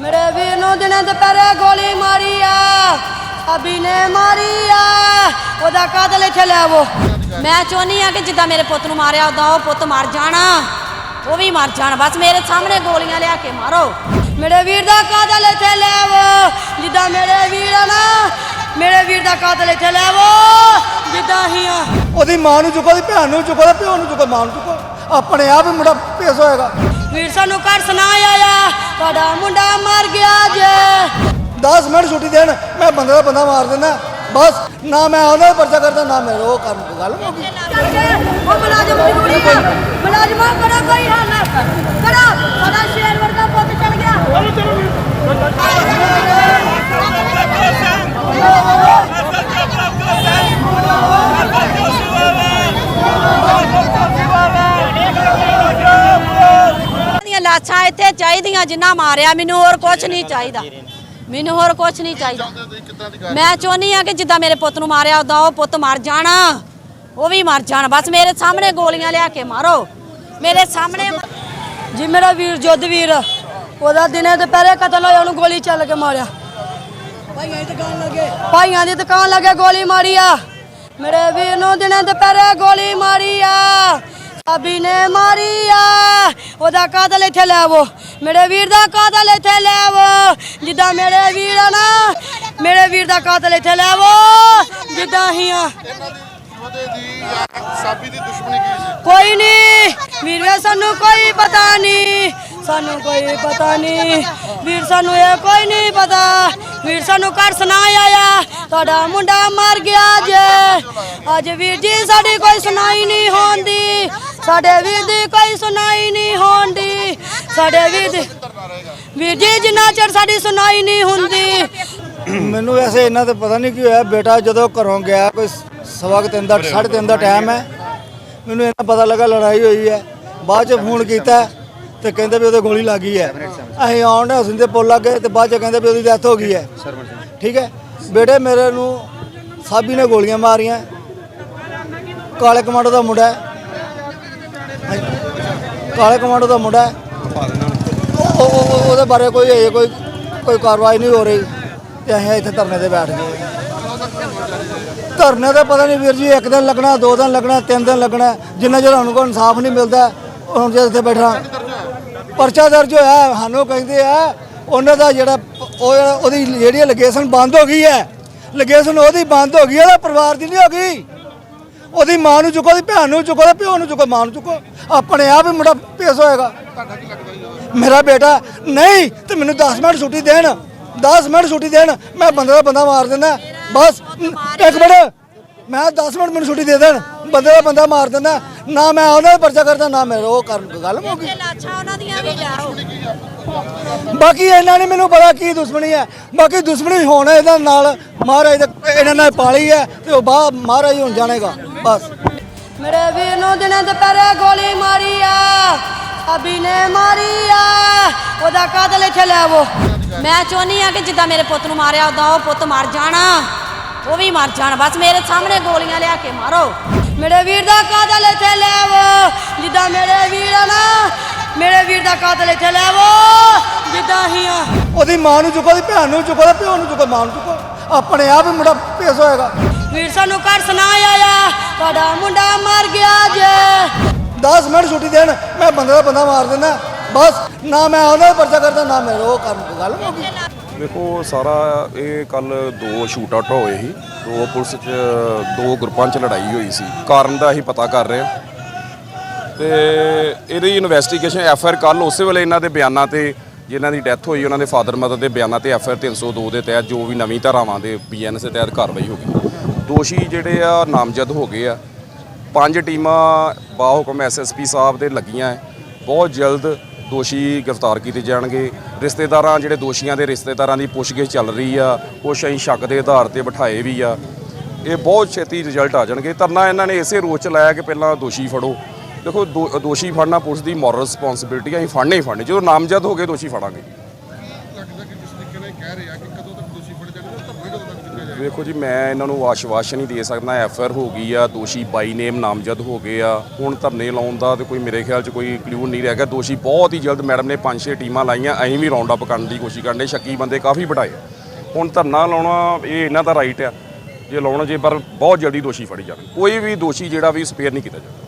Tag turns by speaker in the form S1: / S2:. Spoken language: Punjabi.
S1: ਮੇਰੇ ਵੀਰ ਨੂੰ ਦਿਨੇ ਦੁਪਹਿਰੇ ਗੋਲੀ ਮਾਰੀ ਆ ਅਭੀ ਨੇ ਮਾਰੀ ਆ ਉਹਦਾ ਕਾਤਲ ਇੱਥੇ ਲੈ ਆਵੋ।
S2: ਮੈਂ ਚਾਹੁੰਦੀ ਆ ਕਿ ਜਿੱਦਾਂ ਮੇਰੇ ਪੁੱਤ ਨੂੰ ਮਾਰਿਆ ਉਦਾਂ ਉਹ ਪੁੱਤ ਮਰ ਜਾਣਾ। ਉਹ ਵੀ ਮਰ ਜਾਣ ਬਸ ਮੇਰੇ ਸਾਹਮਣੇ ਗੋਲੀਆਂ ਲਿਆ ਕੇ ਮਾਰੋ।
S1: ਮੇਰੇ ਵੀਰ ਦਾ ਕਾਤਲ ਇੱਥੇ ਲੈ ਆਵੋ ਜਿੱਦਾਂ ਮੇਰੇ ਵੀਰ ਆ ਨਾ ਮੇਰੇ ਵੀਰ ਦਾ ਕਾਤਲ ਇੱਥੇ ਲੈ ਆਵੋ ਜਿੱਦਾਂ ਹੀ ਆ।
S3: ਉਹਦੀ ਮਾਂ ਨੂੰ ਚੁੱਕੋ ਉਹਦੀ ਭੈਣ ਨੂੰ ਚੁੱਕੋ ਤੇ ਪਿਓ ਨੂੰ ਚੁੱਕੋ ਮਾਂ ਨੂੰ ਚੁੱਕੋ। ਆਪਣੇ ਆਪ ਹੀ ਮੁੰਡਾ ਪੇਸ਼ ਹੋਏਗਾ।
S1: ਵੀਰ ਸਾਨੂੰ ਘਰ ਸੁਣਾ ਆਇਆ ਤੁਹਾਡਾ ਮੁੰਡਾ ਮਰ ਗਿਆ ਜੇ।
S3: 10 ਮਿੰਟ ਛੁੱਟੀ ਦੇਣ ਮੈਂ ਬੰਦੇ ਦਾ ਬੰਦਾ ਮਾਰ ਦਿੰਦਾ। ਬਸ ਨਾ ਮੈਂ ਉਹਦਾ ਪਰਚਾ ਕਰਦਾ ਨਾ ਮੈਂ ਉਹ ਕਰਨ ਦੀ ਗੱਲ। ਗਈ
S1: ਉਹ ਮੁਲਾਜ਼ਮ ਜ਼ਰੂਰੀ ਆ। ਮੁਲਾਜ਼ਮਾਂ ਕਰੋ ਕੋਈ ਹੱਲ ਕਰੋ ਸਾਡਾ ਸ਼ੇਰ ਵਰਗਾ ਪੁੱਤ ਚਲ ਗਿਆ।
S2: ਲਾਸ਼ਾਂ ਇੱਥੇ ਚਾਹੀਦੀਆਂ ਜਿੰਨਾ ਮਾਰਿਆ ਮੈਨੂੰ ਹੋਰ ਕੁਝ ਨਹੀਂ ਚਾਹੀਦਾ। ਮੈਨੂੰ ਹੋਰ ਕੁਝ ਨਹੀਂ ਚਾਹੀਦਾ। ਮੈਂ ਚਾਹੁੰਦੀ ਆ ਕਿ ਜਿੱਦਾਂ ਮੇਰੇ ਪੁੱਤ ਨੂੰ ਮਾਰਿਆ ਉਦਾਂ ਉਹ ਪੁੱਤ ਮਰ ਜਾਣਾ। ਉਹ ਵੀ ਮਰ ਜਾਣ। ਬਸ ਮੇਰੇ ਸਾਹਮਣੇ ਗੋਲੀਆਂ ਲਿਆ ਕੇ ਮਾਰੋ। ਮੇਰੇ ਸਾਹਮਣੇ
S1: ਜੀ ਮੇਰਾ ਵੀਰ ਜੁੱਧ ਵੀਰ ਉਹਦਾ ਦਿਨੇ ਦੁਪਹਿਰੇ ਕਤਲ ਹੋਇਆ ਉਹਨੂੰ ਗੋਲੀ ਚੱਲ ਕੇ ਮਾਰਿਆ। ਭਾਈਆਂ ਦੀ ਦੁਕਾਨ ਲੱਗੇ। ਭਾਈਆਂ ਦੀ ਦੁਕਾਨ ਲੱਗੇ ਗੋਲੀ ਮਾਰੀ ਆ। ਮੇਰੇ ਵੀਰ ਨੂੰ ਦਿਨੇ ਦੁਪਹਿਰੇ ਗੋਲੀ ਮਾਰੀ ਆ। ਅਭੀ ਨੇ ਮਾਰੀ ਆ। ਉਹਦਾ ਕਾਤਲ ਇੱਥੇ ਲੈ ਆਵੋ। ਮੇਰੇ ਵੀਰ ਦਾ ਕਾਤਲ ਇੱਥੇ ਲੈ ਆਵੋ। ਜਿੱਦਾਂ ਮੇਰੇ ਵੀਰ ਆ ਨਾ ਮੇਰੇ ਵੀਰ ਦਾ ਕਾਤਲ ਇੱਥੇ ਲੈ ਆਵੋ। ਜਿੱਦਾਂ ਹੀ ਆ।
S4: ਉਹਦੇ ਦੀ ਜਾਂ ਸਾਬੀ ਦੀ ਦੁਸ਼ਮਣੀ ਕੀ ਸੀ?
S1: ਕੋਈ ਨਹੀਂ। ਵੀਰੇ ਸਾਨੂੰ ਕੋਈ ਪਤਾ ਨਹੀਂ। ਸਾਨੂੰ ਕੋਈ ਪਤਾ ਨਹੀਂ। ਵੀਰ ਸਾਨੂੰ ਇਹ ਕੋਈ ਨਹੀਂ ਪਤਾ। ਵੀਰ ਸਾਨੂੰ ਘਰ ਸੁਣਾ ਆਇਆ। ਤੁਹਾਡਾ ਮੁੰਡਾ ਮਰ ਗਿਆ ਜੇ। ਅੱਜ ਵੀਰ ਜੀ ਸਾਡੀ ਕੋਈ ਸੁਣਾਈ ਨਹੀਂ ਹੁੰਦੀ। ਸਾਡੇ ਵੀਰ ਦੀ ਕੋਈ ਸੁਣਾਈ ਨਹੀਂ ਹੁੰਦੀ। ਸਾਡੇ ਵੀਰ ਦੀ ਵੀਰ ਜੀ, ਜਿੰਨਾ ਚਿਰ ਸਾਡੀ ਸੁਣਾਈ ਨਹੀਂ ਹੁੰਦੀ।
S3: ਮੈਨੂੰ ਵੈਸੇ ਇਹਨਾਂ ਤੇ ਪਤਾ ਨਹੀਂ ਕੀ ਹੋਇਆ। ਬੇਟਾ ਜਦੋਂ ਘਰੋਂ ਗਿਆ, ਕੋਈ ਸਵਾ ਤਿੰਨ ਦਾ ਸਾਢੇ ਤਿੰਨ ਦਾ ਟਾਈਮ ਹੈ। ਮੈਨੂੰ ਇਹਨਾਂ ਪਤਾ ਲੱਗਾ ਲੜਾਈ ਹੋਈ ਹੈ। ਬਾਅਦ ਚ ਫੋਨ ਕੀਤਾ ਤੇ ਕਹਿੰਦੇ ਵੀ ਉਹਦੇ ਗੋਲੀ ਲੱਗ ਗਈ ਹੈ। ਅਸੀਂ ਆਉਣ ਹਸਨ ਦੇ ਪੁੱਲ ਲੱਗੇ ਤੇ ਬਾਅਦ ਚ ਕਹਿੰਦੇ ਵੀ ਉਹਦੀ ਡੈਥ ਹੋ ਗਈ ਹੈ। ਠੀਕ ਹੈ? ਬੇਟੇ ਮੇਰੇ ਨੂੰ ਸਾਬੀ ਨੇ ਗੋਲੀਆਂ ਮਾਰੀਆਂ। ਕਾਲੇ ਕਮਾਂਡੋ ਦਾ ਮੁੰਡਾ ਕਾਲੇ ਕਮਾਂਡੋ ਦਾ ਮੁੰਡਾ ਹੈ। ਉਹ- ਉਹ- ਉਹਦੇ ਬਾਰੇ ਕੋਈ ਹਜੇ ਕੋਈ ਕੋਈ ਕਾਰਵਾਈ ਨਹੀਂ ਹੋ ਰਹੀ। ਤੇ ਅਸੀਂ ਇੱਥੇ ਧਰਨੇ ਤੇ ਬੈਠ ਗਏ। ਧਰਨੇ ਦਾ ਪਤਾ ਨਹੀਂ ਵੀਰ ਜੀ, ਇੱਕ ਦਿਨ ਲੱਗਣਾ, ਦੋ ਦਿਨ ਲੱਗਣਾ, ਤਿੰਨ ਦਿਨ ਲੱਗਣਾ। ਜਿੰਨਾ ਚਿਰ ਸਾਨੂੰ ਕੋਈ ਇਨਸਾਫ ਨਹੀਂ ਮਿਲਦਾ, ਹੁਣ ਜੇ ਇੱਥੇ ਬੈਠਾ ਪਰਚਾ ਦਰਜ ਹੋਇਆ, ਸਾਨੂੰ ਕਹਿੰਦੇ ਆ, ਉਹਨਾਂ ਦਾ ਜਿਹੜਾ ਪ- ਉਹ ਜਿਹੜਾ- ਉਹਦੀ ਜਿਹੜੀ ਲੋਕੇਸ਼ਨ ਬੰਦ ਹੋ ਗਈ ਹੈ, ਲੋਕੇਸ਼ਨ ਉਹਦੀ ਬੰਦ ਹੋ ਗਈ ਹੈ ਉਹਦਾ ਪਰਿਵਾਰ ਦੀ ਨਹੀਂ ਹੋ ਗਈ। ਉਹਦੀ ਮਾਂ ਨੂੰ ਚੁੱਕੋ ਉਹਦੀ ਭੈਣ ਨੂੰ ਚੁੱਕੋ ਤੇ ਪਿਓ ਨੂੰ ਚੁੱਕੋ ਮਾਂ ਨੂੰ ਚੁੱਕੋ। ਆਪਣੇ ਆਪ ਹੀ ਮੁੰਡਾ ਪੇਸ਼ ਹੋਏਗਾ। ਮੇਰਾ ਬੇਟਾ ਨਹੀਂ ਤੇ ਮੈਨੂੰ 10 ਮਿੰਟ ਛੁੱਟੀ ਦੇਣ 10 ਮਿੰਟ ਛੁੱਟੀ ਦੇਣ ਮੈਂ ਬੰਦੇ ਦਾ ਬੰਦਾ ਮਾਰ ਦਿੰਦਾ। ਬਸ ਇੱਕ ਮਿੰਟ ਮੈਂ 10 ਮਿੰਟ ਮੈਨੂੰ ਛੁੱਟੀ ਦੇ ਦੇਣ ਬੰਦੇ ਦਾ ਬੰਦਾ ਮਾਰ ਦਿੰਦਾ। ਨਾ ਮੈਂ ਉਹਨਾਂ ਦਾ ਪਰਚਾ ਕਰਦਾ ਨਾ ਮੈਂ ਉਹ ਕਰਨ ਗੱਲ ਮੁੱਕ ਗਈ।
S2: ਲਾਸ਼ਾਂ ਉਹਨਾਂ ਦੀਆਂ ਵੀ ਲਿਆਓ।
S3: ਬਾਕੀ ਇਹਨਾਂ ਨੇ ਮੈਨੂੰ ਪਤਾ ਕੀ ਦੁਸ਼ਮਣੀ ਹੈ। ਬਾਕੀ ਦੁਸ਼ਮਣੀ ਹੋਣਾ ਇਹਦਾ ਨਾਲ ਮਹਾਰਾਜ ਦੇ ਇਹਨਾਂ ਨੇ ਪਾਲੀ ਹੈ ਤੇ ਉਹ ਬਾਹਰ ਮਹਾਰਾਜ ਹੁਣ ਜਾਣੇਗਾ। ਬਸ।
S1: ਮੇਰੇ ਵੀਰ ਨੂੰ ਦਿਨੇ ਦੁਪਹਿਰੇ ਗੋਲੀ ਮਾਰੀ ਆ। ਅਭੀ ਨੇ ਮਾਰੀ ਆ। ਉਹਦਾ ਕਾਤਲ ਇੱਥੇ ਲੈ ਆਵੋ।
S2: ਮੈਂ ਚਾਹੁੰਦੀ ਆ ਕਿ ਜਿੱਦਾਂ ਮੇਰੇ ਪੁੱਤ ਨੂੰ ਮਾਰਿਆ, ਉਦਾਂ ਉਹ ਪੁੱਤ ਮਰ ਜਾਣਾ। ਉਹ ਵੀ ਮਰ ਜਾਣ। ਬਸ ਮੇਰੇ ਸਾਹਮਣੇ ਗੋਲੀਆਂ ਲਿਆ ਕੇ ਮਾਰੋ।
S1: ਮੇਰੇ ਵੀਰ ਦਾ ਕਾਤਲ ਇੱਥੇ ਲੈ ਆਵੋ। ਜਿੱਦਾਂ ਮੇਰੇ ਵੀਰ ਆ ਨਾ, ਮੇਰੇ ਵੀਰ ਦਾ ਕਾਤਲ ਇੱਥੇ ਲੈ ਆਵੋ। ਜਿੱਦਾਂ ਹੀ ਆ।
S3: ਉਹਦੀ ਮਾਂ ਨੂੰ ਚੁੱਕੋ, ਉਹਦੀ ਭੈਣ ਨੂੰ ਚੁੱਕੋ ਤੇ ਪਿਓ ਨੂੰ ਚੁੱਕੋ, ਮਾਂ ਨੂੰ ਚੁੱਕੋ। ਆਪਣੇ ਆਪ ਹੀ ਮੁੰਡਾ ਪੇਸ਼ ਹੋਏਗਾ।
S1: ਵੀਰ ਸਾਨੂੰ ਘਰ ਸੁਣਾ ਆਇਆ। ਤੁਹਾਡਾ ਮੁੰਡਾ ਮਰ ਗਿਆ ਜੇ।
S3: 10 ਮਿੰਟ ਛੁੱਟੀ ਦੇਣ ਮੈਂ ਬੰਦੇ ਦਾ ਬੰਦਾ ਮਾਰ ਦਿੰਦਾ। ਬਸ ਨਾ ਮੈਂ ਉਹਦਾ ਪਰਚਾ ਕਰਦਾ ਨਾ ਮੈਂ ਉਹ ਕਰਨ ਦੀ ਗੱਲ। ਗਈ
S5: ਦੇਖੋ ਸਾਰਾ ਇਹ ਕੱਲ ਦੋ ਸ਼ੂਟ ਆਊਟ ਹੋਏ ਸੀ। ਦੋ ਪੁਲਿਸ ਚ ਦੋ ਗਰੁੱਪਾਂ ਚ ਲੜਾਈ ਹੋਈ ਸੀ। ਕਾਰਨ ਦਾ ਅਸੀਂ ਪਤਾ ਕਰ ਰਹੇ ਹਾਂ। ਤੇ ਇਹਦੀ ਇਨਵੈਸਟੀਗੇਸ਼ਨ ਐਫ ਆਰ ਕੱਲ ਉਸੇ ਵੇਲੇ ਇਹਨਾਂ ਦੇ ਬਿਆਨਾਂ ਤੇ ਜਿਨ੍ਹਾਂ ਦੀ ਡੈਥ ਹੋਈ ਉਹਨਾਂ ਦੇ ਫਾਦਰ ਮਦਰ ਦੇ ਬਿਆਨਾਂ ਤੇ ਐਫ ਆਰ 302 ਦੇ ਤਹਿਤ ਜੋ ਵੀ ਨਵੀਂ ਧਾਰਾਵਾਂ ਦੇ ਬੀਐਨਐਸ ਦੇ ਤਹਿਤ ਕਾਰਵਾਈ ਹੋ ਗਈ। ਦੋਸ਼ੀ ਜਿਹੜੇ ਆ ਨਾਮਜ਼ਦ ਹੋ ਗਏ ਆ। ਪੰਜ ਟੀਮਾਂ ਬਾਹੁਕਮ ਐਸਐਸਪੀ ਸਾਹਿਬ ਦੇ ਲੱਗੀਆਂ ਹੈ। ਬਹੁਤ ਜਲਦ ਦੋਸ਼ੀ ਗ੍ਰਿਫਤਾਰ ਕੀਤੇ ਜਾਣਗੇ। ਰਿਸ਼ਤੇਦਾਰਾਂ ਜਿਹੜੇ ਦੋਸ਼ੀਆਂ ਦੇ ਰਿਸ਼ਤੇਦਾਰਾਂ ਦੀ ਪੁੱਛਗਿੱਛ ਚੱਲ ਰਹੀ ਆ ਕੁਛ ਅਸੀਂ ਸ਼ੱਕ ਦੇ ਆਧਾਰ ਤੇ ਬਿਠਾਏ ਵੀ ਆ। ਇਹ ਬਹੁਤ ਛੇਤੀ ਰਿਜ਼ਲਟ ਆ ਜਾਣਗੇ। ਤਰਨਾ ਇਹਨਾਂ ਨੇ ਇਸੇ ਰੋਚ ਚ ਲਾਇਆ ਕਿ ਪਹਿਲਾਂ ਦੋਸ਼ੀ ਫੜੋ। ਦੇਖੋ, ਦੋ- ਦੋਸ਼ੀ ਫੜਨਾ ਪੁਲਿਸ ਦੀ ਮੋਰਲ ਰਿਸਪੌਂਸਿਬਿਲਟੀ ਆ, ਅਸੀਂ ਫੜਨੇ ਹੀ ਫੜਨੇ। ਜਦੋਂ ਨਾਮਜ਼ਦ ਹੋ ਗਏ, ਦੋਸ਼ੀ ਫੜਾਂਗੇ
S4: ਲੱਗਦਾ ਕਿ ਜਿਸ ਤਰੀਕੇ ਨਾਲ ਇਹ ਕਹਿ ਰਹੇ ਆ ਕਿ ਕਦੋਂ ਤੱਕ ਦੋਸ਼ੀ ਫੜੇ ਜਾਏਗਾ ਧਰਨਾ ਕਦੋਂ ਤੱਕ ਚੁੱਕਿਆ ਜਾਏਗਾ
S5: ਵੇਖੋ ਜੀ, ਮੈਂ ਇਹਨਾਂ ਨੂੰ ਆਸ਼ਵਾਸਨ ਨਹੀਂ ਦੇ ਸਕਦਾ ਐਫ ਆਰ ਹੋ ਗਈ ਆ, ਦੋਸ਼ੀ ਬਾਈ ਨੇਮ ਨਾਮਜ਼ਦ ਹੋ ਗਏ ਆ। ਹੁਣ ਧਰਨੇ ਲਾਉਣ ਦਾ ਤੇ ਕੋਈ ਮੇਰੇ ਖਿਆਲ 'ਚ ਕੋਈ ਕਲੂ ਨਹੀਂ ਰਹਿ ਗਿਆ। ਦੋਸ਼ੀ ਬਹੁਤ ਹੀ ਜਲਦ ਮੈਡਮ ਨੇ ਪੰਜ ਛੇ ਟੀਮਾਂ ਲਾਈਆਂ ਅਸੀਂ ਵੀ ਰਾਉਂਡ ਅਪ ਕਰਨ ਦੀ ਕੋਸ਼ਿਸ਼ ਕਰਨੇ ਸ਼ੱਕੀ ਬੰਦੇ ਕਾਫੀ ਵਢਾਏ ਹੁਣ ਧਰਨਾ ਲਾਉਣਾ, ਇਹ ਇਹਨਾਂ ਦਾ ਰਾਈਟ ਆ। ਜੇ ਲਾਉਣਾ ਜੇ, ਪਰ ਬਹੁਤ ਜਲਦੀ ਦੋਸ਼ੀ ਫੜੀ ਜਾਣ। ਕੋਈ ਵੀ ਦੋਸ਼ੀ ਜਿਹੜਾ ਵੀ ਸਪੇਅਰ ਨਹੀਂ ਕੀਤਾ ਜਾਂਦਾ